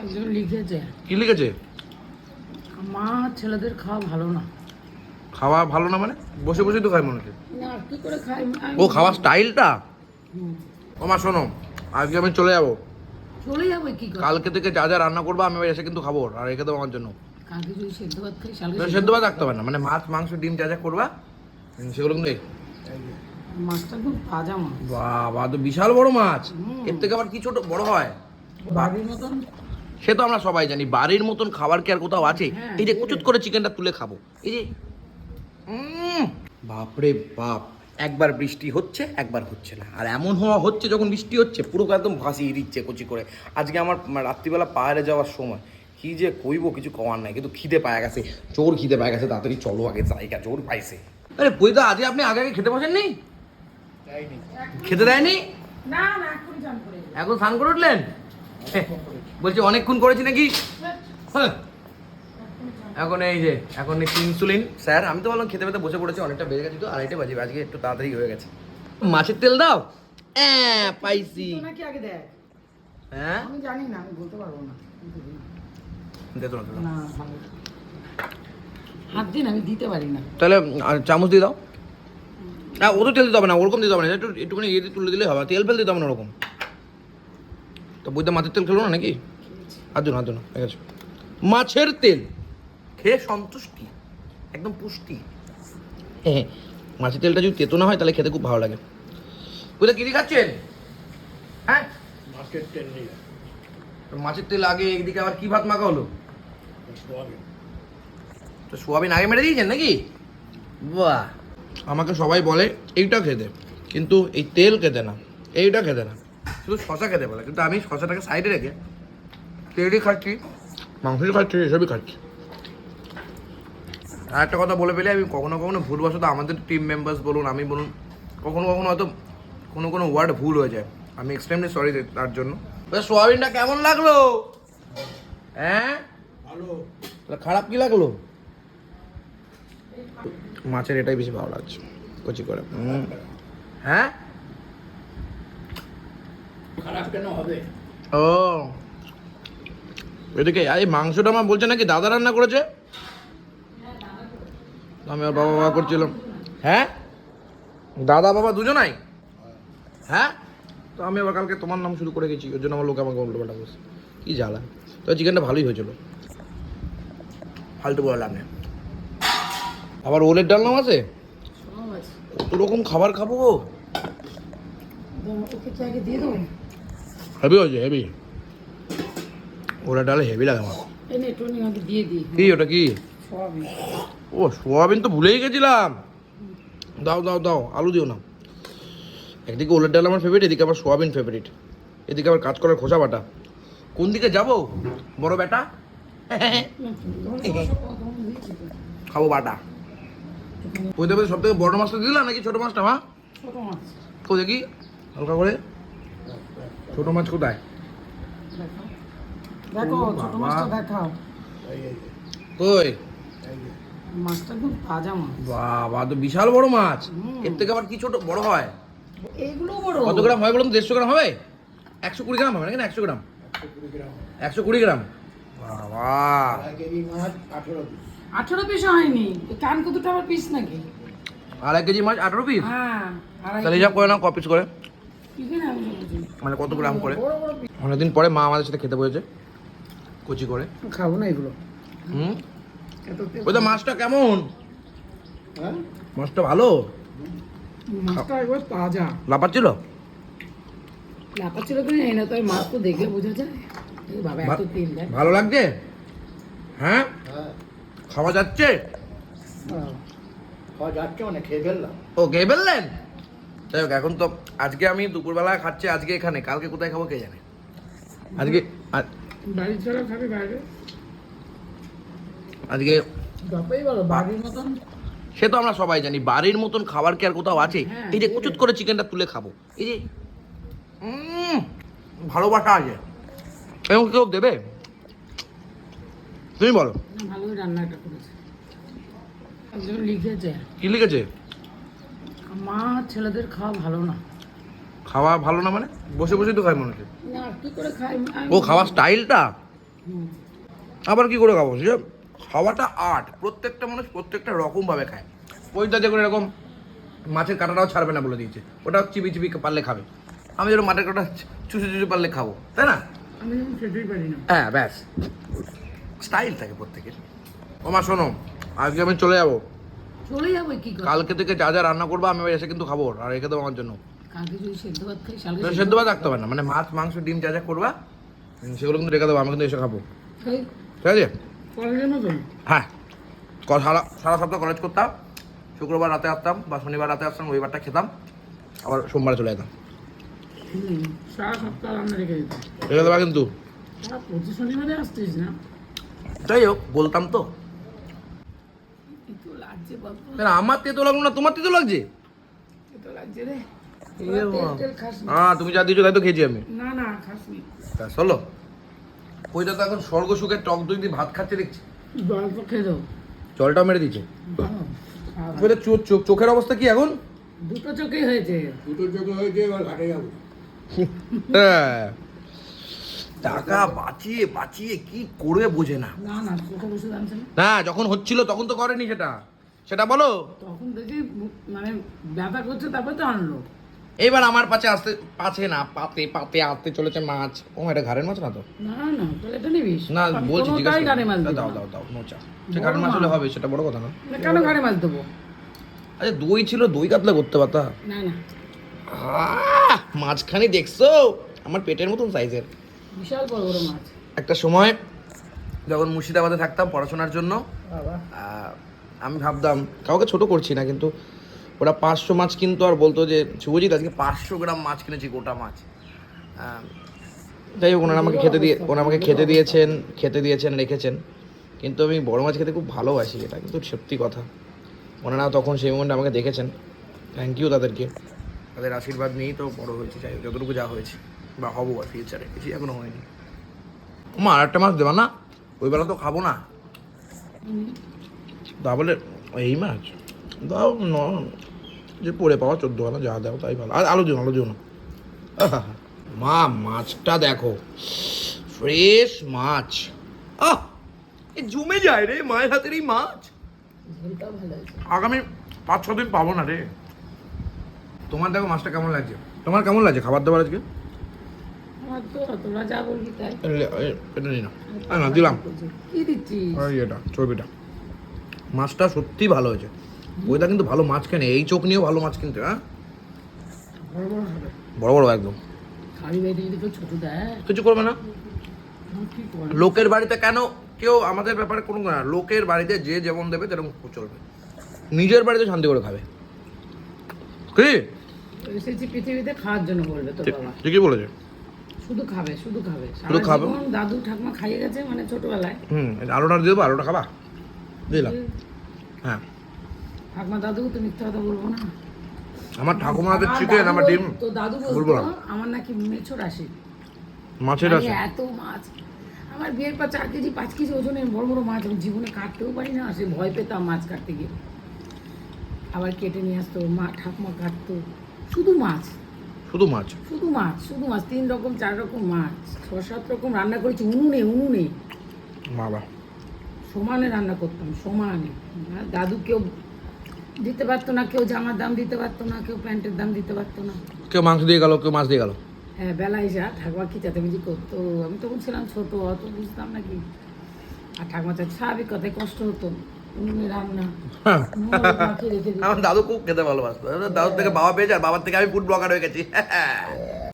একজন লিখেছে। কি লিখেছে? মা ছেলেদের খাওয়া ভালো না। খাওয়া ভালো না মানে? বসে বসে তো খাই মনে হচ্ছে। না কি করে খাই ও খাওয়ার স্টাইলটা। ও মা শোনো আজকে আমি চলে যাব। চলে যাবে কি কালকে থেকে যা যা রান্না করব আমি এসে কিন্তু খাব আর রেখে দেবো আমার জন্য। কালকে যদি সেদ্ধ ভাত খাই সেদ্ধ ভাত রাখতে হবে না মানে মাছ মাংস ডিম যা যা করবা সেগুলো কিন্তু মাছটা খুব তাজা মাছ। বাবা তো বিশাল বড় মাছ। এর থেকে আবার কি ছোট বড় হয়? বাড়ির মতন সে তো আমরা সবাই জানি বাড়ির মতন খাবার কি আর কোথাও আছে? হ্যাঁ, এই যে কুচুত করে চিকেনটা তুলে খাব। এই যে বাপরে বাপ একবার বৃষ্টি হচ্ছে একবার হচ্ছে না। আর এমন হওয়া হচ্ছে যখন বৃষ্টি হচ্ছে পুরো একদম ভাসিয়ে দিচ্ছে কচি করে। আজকে আমার রাত্রিবেলা পাহাড়ে যাওয়ার সময় কি যে কইবো কিছু কমার নাই কিন্তু খিদে পায় গেছে চোর খিদে পায় গেছে তাড়াতাড়ি চলো আগে জায়গা চোর পাইছে। আরে বইদা আজকে আপনি আগে আগে খেতে বসেননি? খেতে দেয়নি? না না এখন এখন স্নান করে উঠলেন? বলছি অনেকক্ষণ করেছি নাকি? হ্যাঁ। এখন এই যে এখন একটু ইনসুলিন স্যার আমি তো বললাম খেতে পেতে বসে পড়েছি অনেকটা বেজে গেছে তো আড়াইটে বাজে আজকে একটু তাড়াতাড়ি হয়ে গেছে। মাছের তেল দাও? হ্যাঁ পাইছি। হ্যাঁ? আমি জানি না আমি বলতে পারব না। দেখো না, দেখো না। না ভালো। হাত দিন আমি দিতে পারি না। তাহলে আর চামচ দিয়ে দাও। না ও তো তেল দিতে হবে না ওরকম দিতে হবে না একটু একটুখানি ইয়ে দিয়ে তুলে দিলে হবে তেল ফেল দিতে হবে না ওরকম। তো মাছের তেল খেলো না নাকি? হাত দিন হাত দিন ঠিক আছে মাছের তেল। খেয়ে সন্তুষ্টি একদম পুষ্টি। হ্যাঁ মাছের তেলটা যদি তেতো না হয় তাহলে খেতে খুব ভালো লাগে। বুঝলে কি দিয়ে খাচ্ছেন? হ্যাঁ? মাছের তেল নেই। মাছের তেল আগে এদিকে আবার কি ভাত মাখা হলো? সোয়াবিন। তো সোয়াবিন আগে মেরে দিয়েছেন নাকি? বাহ। আমাকে সবাই বলে এইটা খেতে। কিন্তু এই তেল খেতে না এইটা খেতে না। শুধু শশা খেতে বলে কিন্তু আমি শশাটাকে সাইডে রেখে তেলই খাচ্ছি। মাংসই খাচ্ছি এসবই খাচ্ছি। আর একটা কথা বলে পেলে আমি কখনো কখনো ভুলবশত আমাদের টিম মেম্বার্স বলুন আমি বলুন কখনো কখনো হয়তো কোনো কোনো ওয়ার্ড ভুল হয়ে যায়। আমি এক্সট্রিমলি সরি তার জন্য। সোয়াবিনটা কেমন লাগল? হ্যাঁ? ভালো। খারাপ কি লাগল? মাছের এটাই বেশি ভালো লাগছে কচি করে। হুম। হ্যাঁ? খারাপ কেন হবে? ও। এদিকে এই মাংসটা আমার বলছে নাকি দাদা রান্না করেছে? আমি আর বাবা বাবা করছিলাম। হ্যাঁ? দাদা বাবা দুজনাই? হ্যাঁ? তো আমি আবার কালকে তোমার নাম শুরু করে গেছি ওর জন্য আমার লোক আমাকে উল্টো পাল্টা বলছে কি জ্বালা। তো চিকেনটা ভালোই হয়েছিল। ফালতু বললাম না আবার ওলের ডালনাম আছে সব আছে? কত রকম খাবার খাব হেভি হয়েছে হেভি ওরা ডালে হেভি লাগে আমার। কি ওটা কি? ও সোয়াবিন তো ভুলেই গেছিলাম। দাও দাও দাও আলু দিও না। একদিকে ওলের ডাল আমার ফেভারিট এদিকে আবার সোয়াবিন ফেভারিট এদিকে আবার কাজ করার খোসা বাটা। কোন দিকে যাব? বড় বেটা? খাব বাটা। ওই দেবে সব থেকে বড় মাছটা দিলাম নাকি ছোট মাছটা মা? কো দেখি হালকা করে। ছোট মাছ কোথায়? দেখো ছোট বাবা। মাছটা দেখাও। কই? মাছটা খুব তাজা মাছ। বাবা তো বিশাল বড় মাছ। এর থেকে আবার কি ছোট বড় হয়? এইগুলো বড়। কত গ্রাম হয় বলুন দেড়শো গ্রাম হবে? একশো কুড়ি গ্রাম হবে নাকি না একশো গ্রাম? একশো কুড়ি গ্রাম একশো কুড়ি গ্রাম। বাবা। এক কেজি মাছ আঠেরো পিস। হয়নি। কান কতটা আমার পিস নাকি? আড়াই কেজি মাছ আঠারো পিস? হ্যাঁ তাহলে হিসাব করে নাও ক পিস করে। না মানে কত গ্রাম করে? অনেকদিন পরে মা আমাদের সাথে খেতে বসেছে। কুচি করে? খাব না এগুলো। হুম? ওই তো মাছটা কেমন? হ্যাঁ? মাছটা ভালো? মাছটা একবার তাজা। লাপাচ্ছিল? লাপা ছিল কিনা এই না তো এই মাছ তো দেখে বোঝা যায়। বাবা এত তেল দেয়। ভালো লাগছে? হ্যাঁ? খাওয়া যাচ্ছে? হ্যাঁ। খাওয়া যাচ্ছে মানে খেয়ে ফেললাম। ও খেয়ে ফেললেন? যাই হোক এখন তো আজকে আমি দুপুরবেলা খাচ্ছি আজকে এখানে। কালকে কোথায় খাব কে জানে? আজকে বাড়ি ছাড়া খাবি বাইরে। আজকে বাপাই বলো বাড়ির মতন। সে তো আমরা সবাই জানি বাড়ির মতন খাবার কি আর কোথাও আছে? হ্যাঁ, এই যে কুচুত করে চিকেনটা তুলে খাব। এই যে ভালোবাসা আছে। এবং কেউ দেবে? তুমি বলো। না, ভালোই রান্নাটা করেছে। লিখেছে। কি লিখেছে? মা ছেলেদের খাওয়া ভালো না। খাওয়া ভালো না মানে? বসে বসে তো খাই মনে হচ্ছে। করে ও খাওয়ার স্টাইলটা। আবার কি করে খাব? যে খাওয়াটা আর্ট প্রত্যেকটা মানুষ প্রত্যেকটা রকম ভাবে খায় ওইটা দেখুন এরকম মাছের কাঁটাটাও ছাড়বে না বলে দিয়েছে। ওটা চিবি চিবি পারলে খাবে। আমি যেরকম মাছের কাঁটা চুষে চুষে পারলে খাব। তাই না? হ্যাঁ ব্যাস। স্টাইল থাকে প্রত্যেকের। ওমা শোনো আজকে আমি চলে যাব। চলে যাব কি কালকে থেকে যা যা রান্না করব আমি এসে কিন্তু খাব। আর রেখে দেবো আমার জন্য। সেদ্ধ ভাত রাখতে হবে না। মানে মাছ মাংস ডিম যা যা করবা সেগুলো কিন্তু রেখে দেবো আমি কিন্তু এসে খাব। ঠিক আছে? হ্যাঁ। সারা সারা সপ্তাহ কলেজ করতাম শুক্রবার রাতে আসতাম বা শনিবার রাতে আসতাম রবিবারটা খেতাম আবার সোমবারে চলে যেতাম। রেখে দেবা কিন্তু। যাই হোক বলতাম তো। আমার তেতো লাগল না তোমার তেতো লাগছে? একটু লাগছে রে। হ্যাঁ তুমি যা দিয়েছ তাই তো খেয়েছি আমি? না না খাস তা চলো। ওইটা তো এখন স্বর্গ সুখের টক দই দিয়ে ভাত খাচ্ছে দেখছি। জল তো খেয়ে দাও। জলটাও মেরে দিচ্ছে ওইটা চোখের অবস্থা কি এখন? দুটো চোখেই হয়েছে। দুটো চোখে হয়েছে এবার ঘাটে যাব। হ্যাঁ। টাকা বাঁচিয়ে বাঁচিয়ে কি করবে বোঝে না। না যখন হচ্ছিল তখন তো করেনি সেটা। সেটা বলো। তখন দেখি মানে ব্যথা করছে তারপরে তো আনলো। এইবার আমার পাশে আসতে পাছে না পাতে পাতে আসতে চলেছে মাছ। ও এটা ঘাড়ের মাছ না তো? না না এটা নিবিস। না বলছি মাছ দাও দাও দাও মোচা। সে ঘাড়ের মাছ হলে হবে সেটা বড় কথা না। কেন গাড়ি মাছ দেবো? আচ্ছা দই ছিল দই কাতলা করতে পারতা। না না। মাঝখানে দেখছ? আমার পেটের মতন সাইজের। বিশাল বড় বড় মাছ। একটা সময় যখন মুর্শিদাবাদে থাকতাম পড়াশোনার জন্য আমি ভাবতাম কাউকে ছোট করছি না কিন্তু ওরা পাঁচশো মাছ কিনতো আর বলতো যে শুভজিৎ আজকে পাঁচশো গ্রাম মাছ কিনেছি গোটা মাছ। যাই হোক ওনারা আমাকে খেতে দিয়ে ওনারা আমাকে খেতে দিয়েছেন খেতে দিয়েছেন রেখেছেন। কিন্তু আমি বড় মাছ খেতে খুব ভালোবাসি এটা কিন্তু সত্যি কথা। ওনারা তখন সেই মোমেন্টে আমাকে দেখেছেন। থ্যাংক ইউ তাদেরকে। তাদের আশীর্বাদ নিয়েই তো বড় হয়েছে যাই হোক যতটুকু যা হয়েছে বা হব আর ফিউচারে কিছু এখনও হয়নি। মা আর একটা মাছ দেবা না ওই বেলা তো খাব না। তা বলে এই মাছ? দাও ন যে পড়ে পাওয়া চোদ্দ আনা যা দাও তাই ভালো। আর আলো দিও আলো দিও না। মা মাছটা দেখো। ফ্রেশ মাছ। আহ! এ জমে যায় রে মায়ের হাতের এই মাছ। আগামী পাঁচ ছ দিন পাবো না রে। তোমার দেখো মাছটা কেমন লাগছে? তোমার কেমন লাগছে খাবার দাবার আজকে? না না দিলাম। কি দিচ্ছিস? এটা চর্বিটা। মাছটা সত্যি ভালো হয়েছে। ওইটা কিন্তু ভালো মাছ কেনে এই চোখ নিয়েও ভালো মাছ কিনতে হ্যাঁ? বড় বড় একদম। কিছু করবে না? লোকের বাড়িতে কেন কেউ আমাদের ব্যাপারে কোনো না লোকের বাড়িতে যে যেমন দেবে তেরকম চলবে। নিজের বাড়িতে শান্তি করে খাবে। কি? এসেছি পৃথিবীতে খাওয়ার জন্য বলবে তোর বাবা। ঠিকই বলেছে। শুধু খাবে শুধু খাবে। শুধু খাবে? দাদু ঠাকুমা খাইয়ে গেছে মানে ছোটবেলায়। হুম আলোটা দিয়ে দেবো আলোটা খাবা? দিলাম। হ্যাঁ। ঠাকুমা দাদু তো মিথ্যা কথা বলব না। আমার ঠাকুমাদের চিকেন আমার ডিম তো দাদু বলব না। আমার নাকি রাশি। মাছের আছে এত মাছ। আমার বিয়ের পর চার কেজি পাঁচ কেজি ওজনের বড় বড় মাছ আমি জীবনে কাটতেও পারি না সে ভয় পেতাম মাছ কাটতে গিয়ে। আবার কেটে নিয়ে আসতো মা ঠাকুমা কাটতো। শুধু মাছ। শুধু মাছ? শুধু মাছ শুধু মাছ তিন রকম চার রকম মাছ ছ সাত রকম রান্না করেছি উনুনে উনুনে। বাবা। সমানে রান্না করতাম সমানে। আর দাদু কেউ দিতে পারতো না কেউ জামার দাম দিতে পারতো না কেউ প্যান্টের দাম দিতে পারতো না। কেউ মাংস দিয়ে গেল কেউ মাছ দিয়ে গেল। হ্যাঁ বেলায় যা ঠাকুমা কি চাতে চেঁচামেচি করতো? আমি তখন ছিলাম ছোট অত বুঝতাম নাকি আর ঠাকুমা চাচ্ছে স্বাভাবিক কথায় কষ্ট হতো উনুনে রান্না। হ্যাঁ। আমার দাদু খুব খেতে ভালোবাসতো। দাদুর থেকে বাবা পেয়েছে আর বাবার থেকে আমি ফুড ব্লগার হয়ে গেছি।